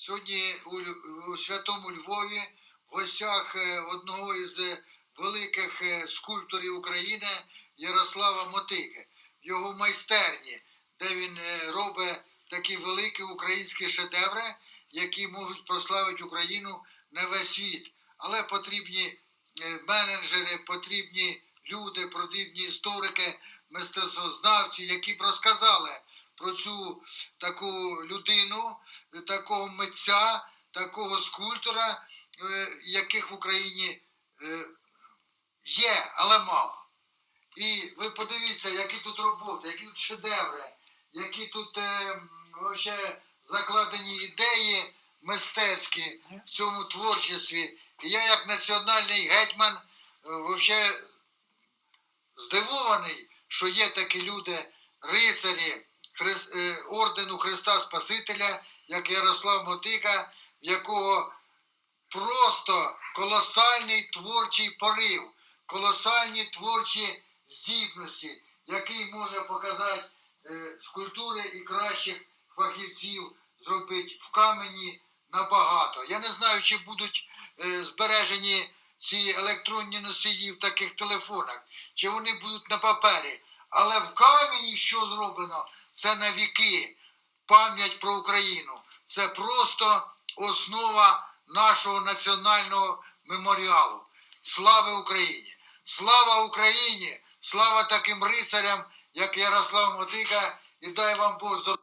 Сьогодні у, Святому Львові в гостях е, одного із е, великих е, скульпторів України Ярослава Мотики. Його майстерні, де він робить такі великі українські шедеври, які можуть прославити Україну на весь світ. Але потрібні менеджери, потрібні люди, потрібні історики, мистецтвознавці, які б розказали про цю таку людину, такого митця, такого скульптора, е, яких в Україні е, є, але мало. І ви подивіться, які тут роботи, які тут шедеври, які тут е, вообще закладені ідеї мистецькі в цьому творчестві. І я як національний гетьман е, вообще здивований, що є такі люди, рицарі ордену Христа Спасителя, як Ярослав Мотика, в якого просто колосальний творчий порив, колосальні творчі здібності, який може показати е, скульптури і кращих фахівців зробити в камені набагато. Я не знаю, чи будуть е, збережені ці електронні носії в таких телефонах, чи вони будуть на папері. Але в камені, що зроблено, це на віки пам'ять про Україну. Це просто основа нашого національного меморіалу. Слава Україні! Слава Україні! Слава таким рицарям, як Ярослав Мотика, і дай вам Бог!